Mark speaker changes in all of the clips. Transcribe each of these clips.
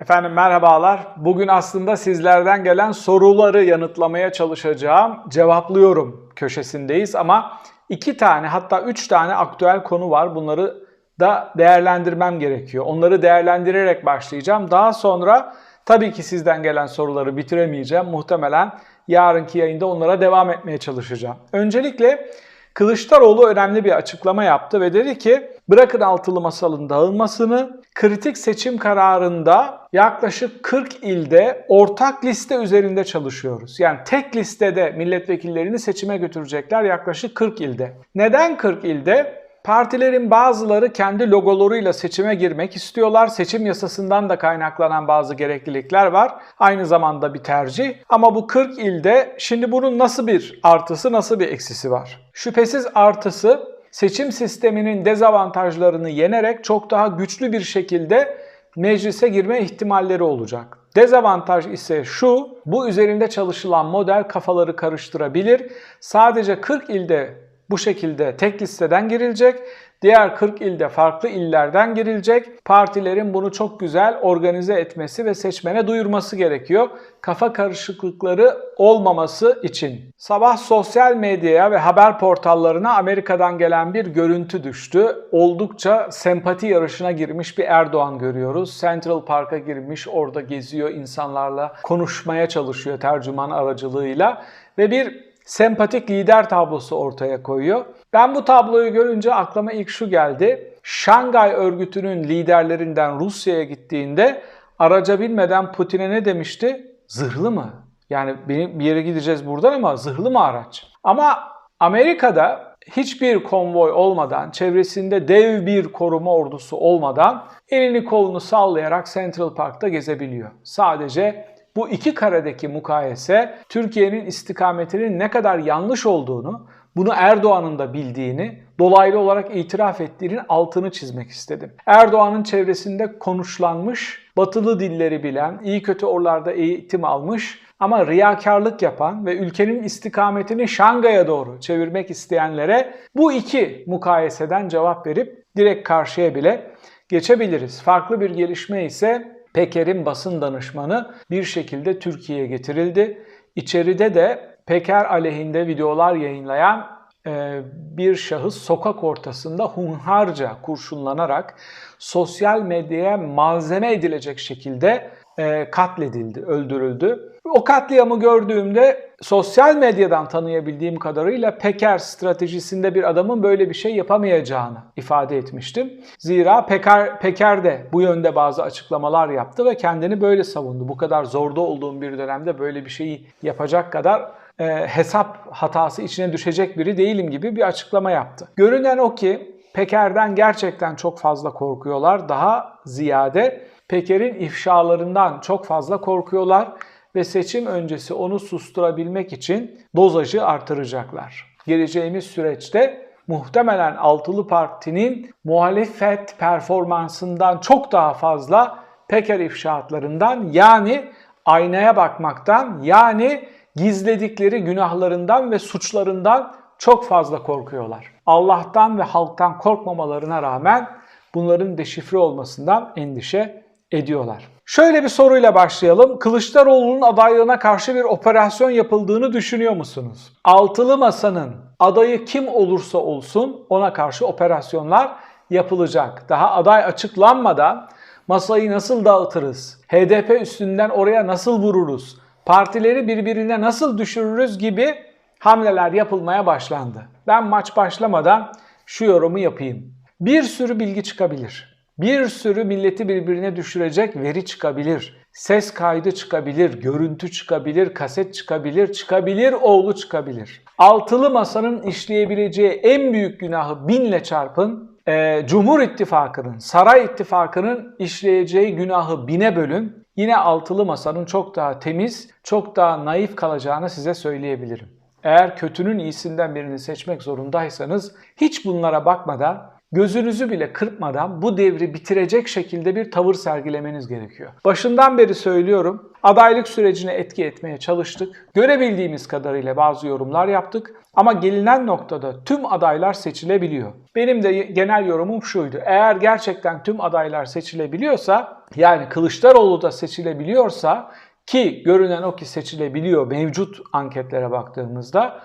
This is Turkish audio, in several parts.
Speaker 1: Efendim merhabalar. Bugün aslında sizlerden gelen soruları yanıtlamaya çalışacağım. Cevaplıyorum köşesindeyiz ama iki tane hatta üç tane aktüel konu var. Bunları da değerlendirmem gerekiyor. Onları değerlendirerek başlayacağım. Daha sonra tabii ki sizden gelen soruları bitiremeyeceğim. Muhtemelen yarınki yayında onlara devam etmeye çalışacağım. Öncelikle Kılıçdaroğlu önemli bir açıklama yaptı ve dedi ki bırakın altılı masalın dağılmasını kritik seçim kararında yaklaşık 40 ilde ortak liste üzerinde çalışıyoruz. Yani tek listede milletvekillerini seçime götürecekler yaklaşık 40 ilde. Neden 40 ilde? Partilerin bazıları kendi logolarıyla seçime girmek istiyorlar. Seçim yasasından da kaynaklanan bazı gereklilikler var. Aynı zamanda bir tercih. Ama bu 40 ilde şimdi bunun nasıl bir artısı, nasıl bir eksisi var? Şüphesiz artısı seçim sisteminin dezavantajlarını yenerek çok daha güçlü bir şekilde meclise girme ihtimalleri olacak. Dezavantaj ise şu, bu üzerinde çalışılan model kafaları karıştırabilir. Sadece 40 ilde bu şekilde tek listeden girilecek. Diğer 40 ilde farklı illerden girilecek. Partilerin bunu çok güzel organize etmesi ve seçmene duyurması gerekiyor. Kafa karışıklıkları olmaması için. Sabah sosyal medyaya ve haber portallarına Amerika'dan gelen bir görüntü düştü. Oldukça sempati yarışına girmiş bir Erdoğan görüyoruz. Central Park'a girmiş, orada geziyor, insanlarla konuşmaya çalışıyor tercüman aracılığıyla ve bir sempatik lider tablosu ortaya koyuyor. Ben bu tabloyu görünce aklıma ilk şu geldi. Şangay örgütünün liderlerinden Rusya'ya gittiğinde araca binmeden Putin'e ne demişti? Zırhlı mı? Yani benim bir yere gideceğiz buradan ama zırhlı mı araç? Ama Amerika'da hiçbir konvoy olmadan, çevresinde dev bir koruma ordusu olmadan elini kolunu sallayarak Central Park'ta gezebiliyor. Sadece bu iki karedeki mukayese Türkiye'nin istikametinin ne kadar yanlış olduğunu, bunu Erdoğan'ın da bildiğini, dolaylı olarak itiraf ettiğinin altını çizmek istedim. Erdoğan'ın çevresinde konuşlanmış, batılı dilleri bilen, iyi kötü oralarda eğitim almış ama riyakarlık yapan ve ülkenin istikametini Şangay'a doğru çevirmek isteyenlere bu iki mukayeseden cevap verip direkt karşıya bile geçebiliriz. Farklı bir gelişme ise Peker'in basın danışmanı bir şekilde Türkiye'ye getirildi. İçeride de Peker aleyhinde videolar yayınlayan e, bir şahıs sokak ortasında hunharca kurşunlanarak sosyal medyaya malzeme edilecek şekilde e, katledildi, öldürüldü. O katliamı gördüğümde sosyal medyadan tanıyabildiğim kadarıyla Peker stratejisinde bir adamın böyle bir şey yapamayacağını ifade etmiştim. Zira Peker, Peker de bu yönde bazı açıklamalar yaptı ve kendini böyle savundu. Bu kadar zorda olduğum bir dönemde böyle bir şeyi yapacak kadar e, hesap hatası içine düşecek biri değilim gibi bir açıklama yaptı. Görünen o ki Peker'den gerçekten çok fazla korkuyorlar. Daha ziyade Peker'in ifşalarından çok fazla korkuyorlar ve seçim öncesi onu susturabilmek için dozajı artıracaklar. Geleceğimiz süreçte muhtemelen Altılı Parti'nin muhalefet performansından çok daha fazla Peker ifşaatlarından yani aynaya bakmaktan yani gizledikleri günahlarından ve suçlarından çok fazla korkuyorlar. Allah'tan ve halktan korkmamalarına rağmen bunların deşifre olmasından endişe ediyorlar. Şöyle bir soruyla başlayalım. Kılıçdaroğlu'nun adaylığına karşı bir operasyon yapıldığını düşünüyor musunuz? Altılı Masa'nın adayı kim olursa olsun ona karşı operasyonlar yapılacak. Daha aday açıklanmadan masayı nasıl dağıtırız? HDP üstünden oraya nasıl vururuz? Partileri birbirine nasıl düşürürüz gibi hamleler yapılmaya başlandı. Ben maç başlamadan şu yorumu yapayım. Bir sürü bilgi çıkabilir. Bir sürü milleti birbirine düşürecek veri çıkabilir. Ses kaydı çıkabilir, görüntü çıkabilir, kaset çıkabilir, çıkabilir, oğlu çıkabilir. Altılı masanın işleyebileceği en büyük günahı binle çarpın. Ee, Cumhur İttifakı'nın, Saray İttifakı'nın işleyeceği günahı bine bölün. Yine altılı masanın çok daha temiz, çok daha naif kalacağını size söyleyebilirim. Eğer kötünün iyisinden birini seçmek zorundaysanız hiç bunlara bakmadan gözünüzü bile kırpmadan bu devri bitirecek şekilde bir tavır sergilemeniz gerekiyor. Başından beri söylüyorum. Adaylık sürecine etki etmeye çalıştık. Görebildiğimiz kadarıyla bazı yorumlar yaptık. Ama gelinen noktada tüm adaylar seçilebiliyor. Benim de genel yorumum şuydu. Eğer gerçekten tüm adaylar seçilebiliyorsa, yani Kılıçdaroğlu da seçilebiliyorsa ki görünen o ki seçilebiliyor mevcut anketlere baktığımızda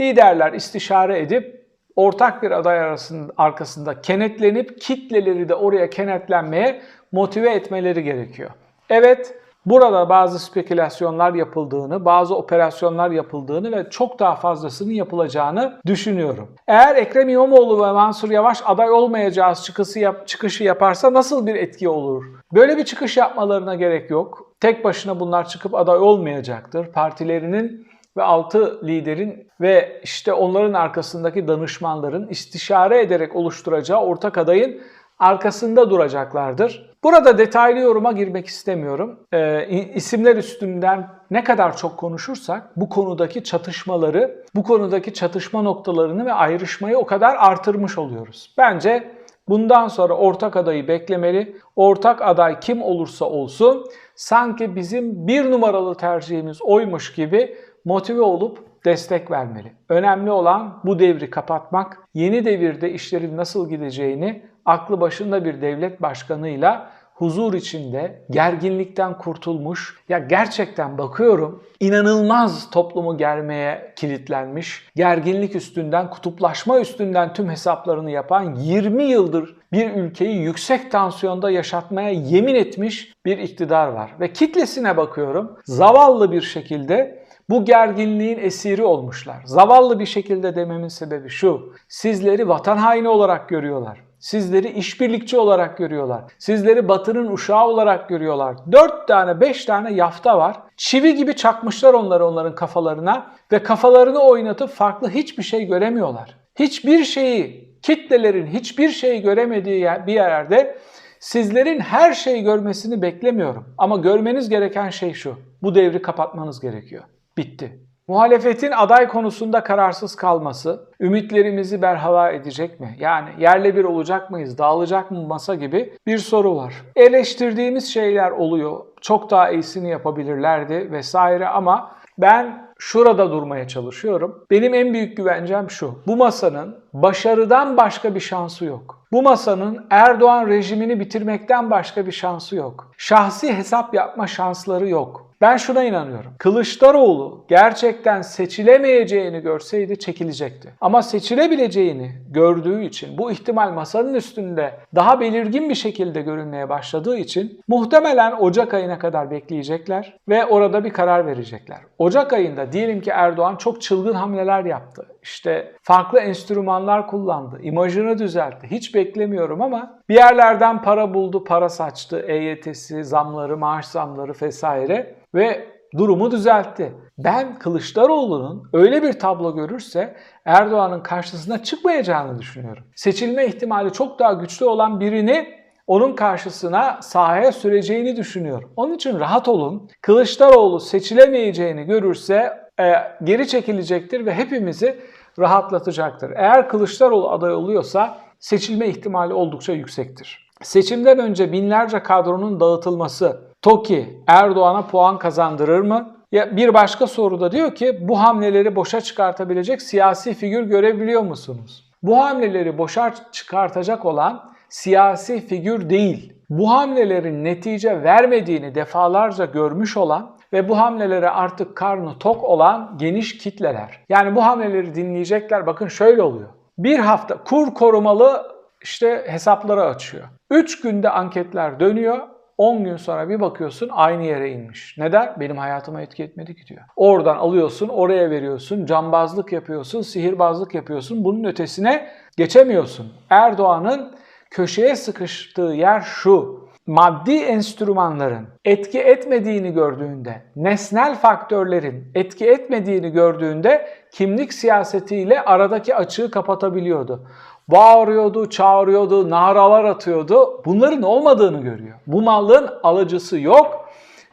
Speaker 1: liderler istişare edip ortak bir aday arasında, arkasında kenetlenip kitleleri de oraya kenetlenmeye motive etmeleri gerekiyor. Evet, burada bazı spekülasyonlar yapıldığını, bazı operasyonlar yapıldığını ve çok daha fazlasının yapılacağını düşünüyorum. Eğer Ekrem İmamoğlu ve Mansur Yavaş aday olmayacağız çıkışı, yap, çıkışı yaparsa nasıl bir etki olur? Böyle bir çıkış yapmalarına gerek yok. Tek başına bunlar çıkıp aday olmayacaktır. Partilerinin ve altı liderin ve işte onların arkasındaki danışmanların istişare ederek oluşturacağı ortak adayın arkasında duracaklardır. Burada detaylı yoruma girmek istemiyorum. Ee, isimler üstünden ne kadar çok konuşursak bu konudaki çatışmaları, bu konudaki çatışma noktalarını ve ayrışmayı o kadar artırmış oluyoruz. Bence bundan sonra ortak adayı beklemeli. Ortak aday kim olursa olsun sanki bizim bir numaralı tercihimiz oymuş gibi motive olup destek vermeli. Önemli olan bu devri kapatmak, yeni devirde işlerin nasıl gideceğini aklı başında bir devlet başkanıyla huzur içinde, gerginlikten kurtulmuş. Ya gerçekten bakıyorum inanılmaz toplumu germeye kilitlenmiş. Gerginlik üstünden, kutuplaşma üstünden tüm hesaplarını yapan 20 yıldır bir ülkeyi yüksek tansiyonda yaşatmaya yemin etmiş bir iktidar var. Ve kitlesine bakıyorum zavallı bir şekilde bu gerginliğin esiri olmuşlar. Zavallı bir şekilde dememin sebebi şu. Sizleri vatan haini olarak görüyorlar. Sizleri işbirlikçi olarak görüyorlar. Sizleri batının uşağı olarak görüyorlar. Dört tane, beş tane yafta var. Çivi gibi çakmışlar onları onların kafalarına ve kafalarını oynatıp farklı hiçbir şey göremiyorlar. Hiçbir şeyi, kitlelerin hiçbir şeyi göremediği bir yerde sizlerin her şeyi görmesini beklemiyorum. Ama görmeniz gereken şey şu. Bu devri kapatmanız gerekiyor. Bitti. Muhalefetin aday konusunda kararsız kalması ümitlerimizi berhava edecek mi? Yani yerle bir olacak mıyız, dağılacak mı masa gibi bir soru var. Eleştirdiğimiz şeyler oluyor. Çok daha iyisini yapabilirlerdi vesaire ama ben şurada durmaya çalışıyorum. Benim en büyük güvencem şu. Bu masanın başarıdan başka bir şansı yok. Bu masanın Erdoğan rejimini bitirmekten başka bir şansı yok. Şahsi hesap yapma şansları yok. Ben şuna inanıyorum. Kılıçdaroğlu gerçekten seçilemeyeceğini görseydi çekilecekti. Ama seçilebileceğini gördüğü için bu ihtimal masanın üstünde daha belirgin bir şekilde görünmeye başladığı için muhtemelen Ocak ayına kadar bekleyecekler ve orada bir karar verecekler. Ocak ayında diyelim ki Erdoğan çok çılgın hamleler yaptı. İşte farklı enstrümanlar kullandı, imajını düzeltti. Hiç beklemiyorum ama bir yerlerden para buldu, para saçtı. EYT'si, zamları, maaş zamları vesaire ve durumu düzeltti. Ben Kılıçdaroğlu'nun öyle bir tablo görürse Erdoğan'ın karşısına çıkmayacağını düşünüyorum. Seçilme ihtimali çok daha güçlü olan birini onun karşısına sahaya süreceğini düşünüyorum. Onun için rahat olun. Kılıçdaroğlu seçilemeyeceğini görürse e, geri çekilecektir ve hepimizi rahatlatacaktır. Eğer Kılıçdaroğlu aday oluyorsa seçilme ihtimali oldukça yüksektir. Seçimden önce binlerce kadronun dağıtılması TOKİ Erdoğan'a puan kazandırır mı? Ya bir başka soruda diyor ki bu hamleleri boşa çıkartabilecek siyasi figür görebiliyor musunuz? Bu hamleleri boşa çıkartacak olan siyasi figür değil. Bu hamlelerin netice vermediğini defalarca görmüş olan ve bu hamlelere artık karnı tok olan geniş kitleler. Yani bu hamleleri dinleyecekler. Bakın şöyle oluyor. Bir hafta kur korumalı işte hesapları açıyor. 3 günde anketler dönüyor. 10 gün sonra bir bakıyorsun aynı yere inmiş. Neden? Benim hayatıma etki etmedi ki diyor. Oradan alıyorsun, oraya veriyorsun, cambazlık yapıyorsun, sihirbazlık yapıyorsun. Bunun ötesine geçemiyorsun. Erdoğan'ın köşeye sıkıştığı yer şu. Maddi enstrümanların etki etmediğini gördüğünde, nesnel faktörlerin etki etmediğini gördüğünde kimlik siyasetiyle aradaki açığı kapatabiliyordu. Bağırıyordu, çağırıyordu, naralar atıyordu. Bunların olmadığını görüyor. Bu malın alıcısı yok.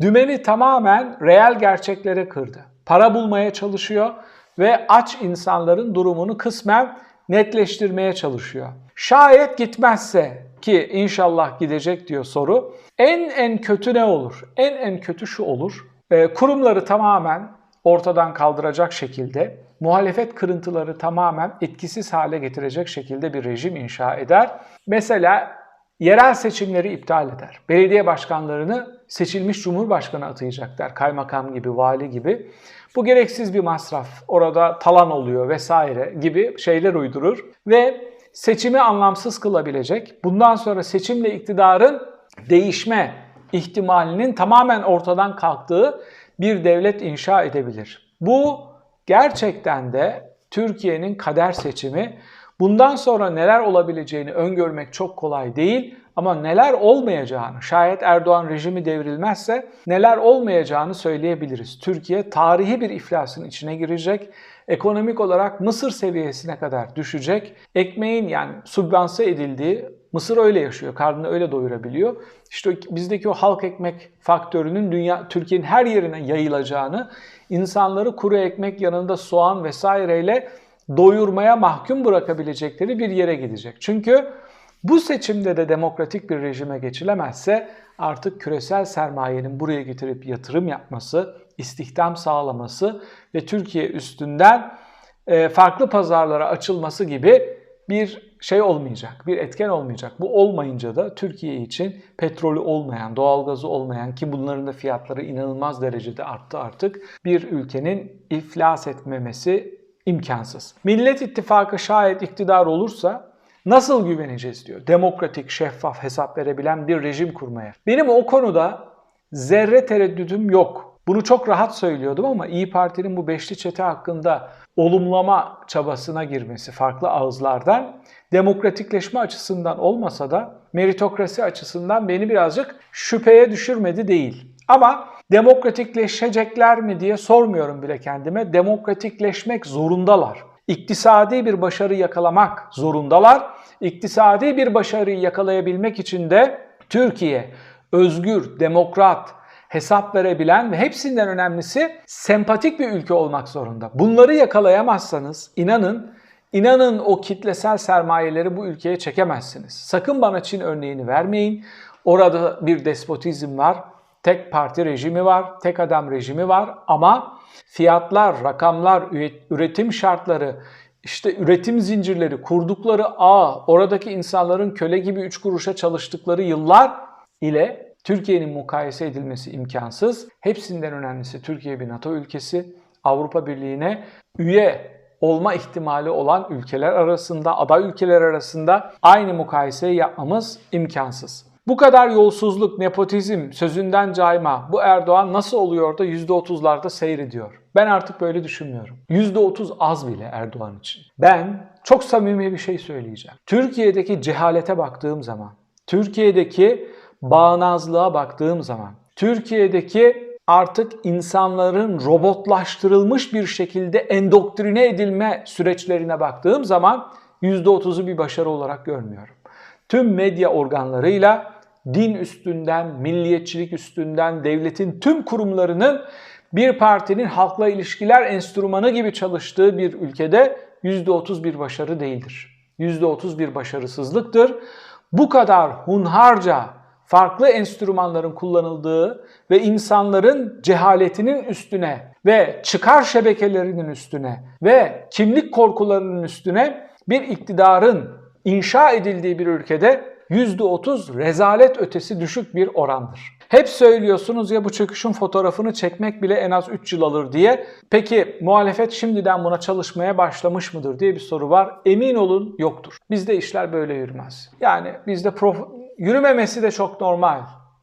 Speaker 1: Dümeni tamamen reel gerçeklere kırdı. Para bulmaya çalışıyor ve aç insanların durumunu kısmen netleştirmeye çalışıyor. Şayet gitmezse ki inşallah gidecek diyor soru. En en kötü ne olur? En en kötü şu olur. Ee, kurumları tamamen ortadan kaldıracak şekilde, muhalefet kırıntıları tamamen etkisiz hale getirecek şekilde bir rejim inşa eder. Mesela yerel seçimleri iptal eder. Belediye başkanlarını seçilmiş cumhurbaşkanı atayacaklar. Kaymakam gibi, vali gibi. Bu gereksiz bir masraf. Orada talan oluyor vesaire gibi şeyler uydurur ve seçimi anlamsız kılabilecek. Bundan sonra seçimle iktidarın değişme ihtimalinin tamamen ortadan kalktığı bir devlet inşa edebilir. Bu gerçekten de Türkiye'nin kader seçimi. Bundan sonra neler olabileceğini öngörmek çok kolay değil ama neler olmayacağını, şayet Erdoğan rejimi devrilmezse neler olmayacağını söyleyebiliriz. Türkiye tarihi bir iflasın içine girecek. Ekonomik olarak Mısır seviyesine kadar düşecek. Ekmeğin yani sübvanse edildiği Mısır öyle yaşıyor, karnını öyle doyurabiliyor. İşte bizdeki o halk ekmek faktörünün dünya Türkiye'nin her yerine yayılacağını, insanları kuru ekmek yanında soğan vesaireyle doyurmaya mahkum bırakabilecekleri bir yere gidecek. Çünkü bu seçimde de demokratik bir rejime geçilemezse artık küresel sermayenin buraya getirip yatırım yapması, istihdam sağlaması ve Türkiye üstünden e, farklı pazarlara açılması gibi bir şey olmayacak, bir etken olmayacak. Bu olmayınca da Türkiye için petrolü olmayan, doğalgazı olmayan ki bunların da fiyatları inanılmaz derecede arttı artık bir ülkenin iflas etmemesi imkansız. Millet İttifakı şayet iktidar olursa nasıl güveneceğiz diyor. Demokratik, şeffaf, hesap verebilen bir rejim kurmaya. Benim o konuda zerre tereddütüm yok. Bunu çok rahat söylüyordum ama İyi Parti'nin bu beşli çete hakkında olumlama çabasına girmesi farklı ağızlardan demokratikleşme açısından olmasa da meritokrasi açısından beni birazcık şüpheye düşürmedi değil. Ama demokratikleşecekler mi diye sormuyorum bile kendime. Demokratikleşmek zorundalar. İktisadi bir başarı yakalamak zorundalar. İktisadi bir başarıyı yakalayabilmek için de Türkiye özgür, demokrat, hesap verebilen ve hepsinden önemlisi sempatik bir ülke olmak zorunda. Bunları yakalayamazsanız inanın inanın o kitlesel sermayeleri bu ülkeye çekemezsiniz. Sakın bana Çin örneğini vermeyin. Orada bir despotizm var. Tek parti rejimi var, tek adam rejimi var ama fiyatlar, rakamlar, üretim şartları, işte üretim zincirleri, kurdukları ağ, oradaki insanların köle gibi 3 kuruşa çalıştıkları yıllar ile Türkiye'nin mukayese edilmesi imkansız. Hepsinden önemlisi Türkiye bir NATO ülkesi. Avrupa Birliği'ne üye olma ihtimali olan ülkeler arasında, aday ülkeler arasında aynı mukayeseyi yapmamız imkansız. Bu kadar yolsuzluk, nepotizm, sözünden cayma bu Erdoğan nasıl oluyor da %30'larda seyrediyor? Ben artık böyle düşünmüyorum. %30 az bile Erdoğan için. Ben çok samimi bir şey söyleyeceğim. Türkiye'deki cehalete baktığım zaman, Türkiye'deki bağnazlığa baktığım zaman, Türkiye'deki artık insanların robotlaştırılmış bir şekilde endoktrine edilme süreçlerine baktığım zaman %30'u bir başarı olarak görmüyorum. Tüm medya organlarıyla din üstünden, milliyetçilik üstünden, devletin tüm kurumlarının bir partinin halkla ilişkiler enstrümanı gibi çalıştığı bir ülkede %30 bir başarı değildir. %30 bir başarısızlıktır. Bu kadar hunharca farklı enstrümanların kullanıldığı ve insanların cehaletinin üstüne ve çıkar şebekelerinin üstüne ve kimlik korkularının üstüne bir iktidarın inşa edildiği bir ülkede %30 rezalet ötesi düşük bir orandır. Hep söylüyorsunuz ya bu çöküşün fotoğrafını çekmek bile en az 3 yıl alır diye. Peki muhalefet şimdiden buna çalışmaya başlamış mıdır diye bir soru var. Emin olun yoktur. Bizde işler böyle yürümez. Yani bizde prof yürümemesi de çok normal.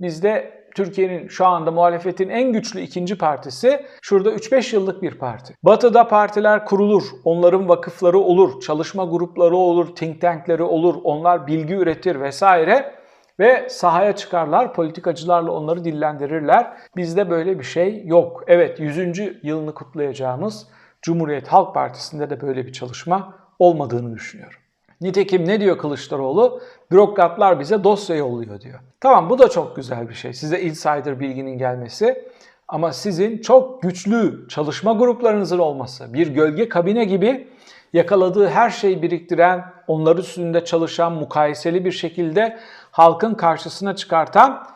Speaker 1: Bizde Türkiye'nin şu anda muhalefetin en güçlü ikinci partisi şurada 3-5 yıllık bir parti. Batı'da partiler kurulur, onların vakıfları olur, çalışma grupları olur, think tankleri olur, onlar bilgi üretir vesaire ve sahaya çıkarlar, politikacılarla onları dillendirirler. Bizde böyle bir şey yok. Evet 100. yılını kutlayacağımız Cumhuriyet Halk Partisi'nde de böyle bir çalışma olmadığını düşünüyorum. Nitekim ne diyor Kılıçdaroğlu? Bürokratlar bize dosya yolluyor diyor. Tamam bu da çok güzel bir şey. Size insider bilginin gelmesi. Ama sizin çok güçlü çalışma gruplarınızın olması, bir gölge kabine gibi yakaladığı her şeyi biriktiren, onlar üstünde çalışan, mukayeseli bir şekilde halkın karşısına çıkartan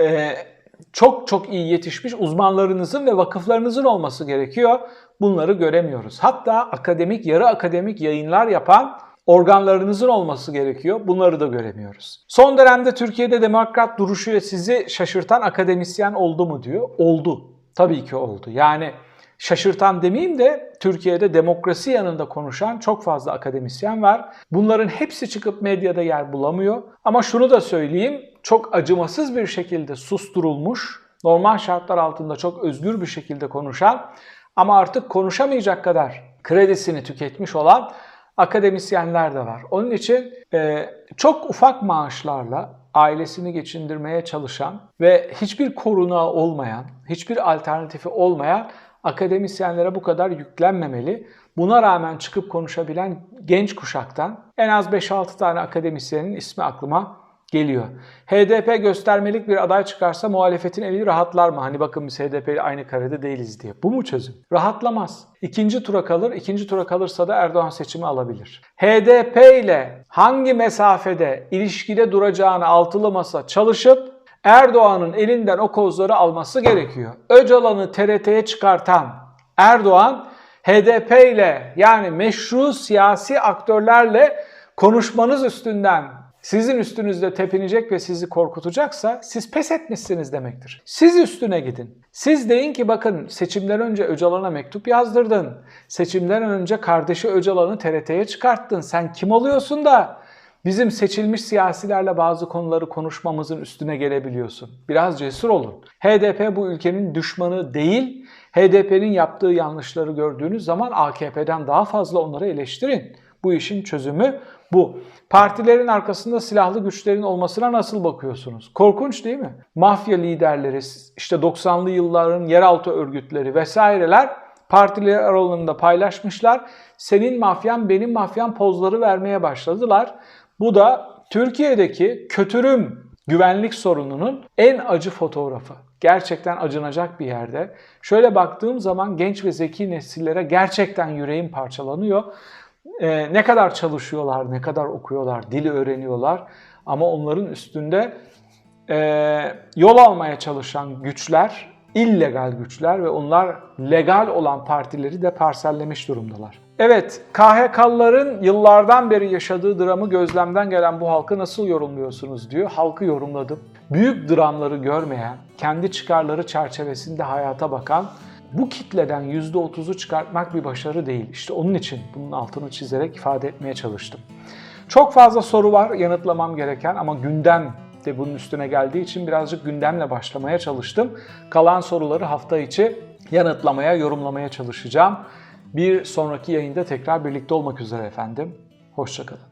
Speaker 1: e, çok çok iyi yetişmiş uzmanlarınızın ve vakıflarınızın olması gerekiyor. Bunları göremiyoruz. Hatta akademik, yarı akademik yayınlar yapan organlarınızın olması gerekiyor. Bunları da göremiyoruz. Son dönemde Türkiye'de demokrat duruşuyla sizi şaşırtan akademisyen oldu mu diyor. Oldu. Tabii ki oldu. Yani şaşırtan demeyeyim de Türkiye'de demokrasi yanında konuşan çok fazla akademisyen var. Bunların hepsi çıkıp medyada yer bulamıyor. Ama şunu da söyleyeyim, çok acımasız bir şekilde susturulmuş, normal şartlar altında çok özgür bir şekilde konuşan ama artık konuşamayacak kadar kredisini tüketmiş olan akademisyenler de var. Onun için e, çok ufak maaşlarla ailesini geçindirmeye çalışan ve hiçbir korunağı olmayan, hiçbir alternatifi olmayan akademisyenlere bu kadar yüklenmemeli. Buna rağmen çıkıp konuşabilen genç kuşaktan en az 5-6 tane akademisyenin ismi aklıma geliyor. HDP göstermelik bir aday çıkarsa muhalefetin eli rahatlar mı? Hani bakın biz HDP ile aynı karede değiliz diye. Bu mu çözüm? Rahatlamaz. İkinci tura kalır. İkinci tura kalırsa da Erdoğan seçimi alabilir. HDP ile hangi mesafede ilişkide duracağını altılı masa çalışıp Erdoğan'ın elinden o kozları alması gerekiyor. Öcalan'ı TRT'ye çıkartan Erdoğan HDP ile yani meşru siyasi aktörlerle konuşmanız üstünden sizin üstünüzde tepinecek ve sizi korkutacaksa siz pes etmişsiniz demektir. Siz üstüne gidin. Siz deyin ki bakın seçimden önce Öcalan'a mektup yazdırdın. Seçimden önce kardeşi Öcalan'ı TRT'ye çıkarttın. Sen kim oluyorsun da bizim seçilmiş siyasilerle bazı konuları konuşmamızın üstüne gelebiliyorsun. Biraz cesur olun. HDP bu ülkenin düşmanı değil. HDP'nin yaptığı yanlışları gördüğünüz zaman AKP'den daha fazla onları eleştirin. Bu işin çözümü bu. Partilerin arkasında silahlı güçlerin olmasına nasıl bakıyorsunuz? Korkunç değil mi? Mafya liderleri, işte 90'lı yılların yeraltı örgütleri vesaireler partiler aralarında paylaşmışlar. Senin mafyan benim mafyan pozları vermeye başladılar. Bu da Türkiye'deki kötürüm güvenlik sorununun en acı fotoğrafı. Gerçekten acınacak bir yerde. Şöyle baktığım zaman genç ve zeki nesillere gerçekten yüreğim parçalanıyor. Ee, ne kadar çalışıyorlar, ne kadar okuyorlar, dili öğreniyorlar. Ama onların üstünde e, yol almaya çalışan güçler, illegal güçler ve onlar legal olan partileri de parsellemiş durumdalar. Evet, KHK'lıların yıllardan beri yaşadığı dramı gözlemden gelen bu halkı nasıl yorumluyorsunuz diyor. Halkı yorumladım. Büyük dramları görmeyen, kendi çıkarları çerçevesinde hayata bakan bu kitleden %30'u çıkartmak bir başarı değil. İşte onun için bunun altını çizerek ifade etmeye çalıştım. Çok fazla soru var yanıtlamam gereken ama gündem de bunun üstüne geldiği için birazcık gündemle başlamaya çalıştım. Kalan soruları hafta içi yanıtlamaya, yorumlamaya çalışacağım. Bir sonraki yayında tekrar birlikte olmak üzere efendim. Hoşçakalın.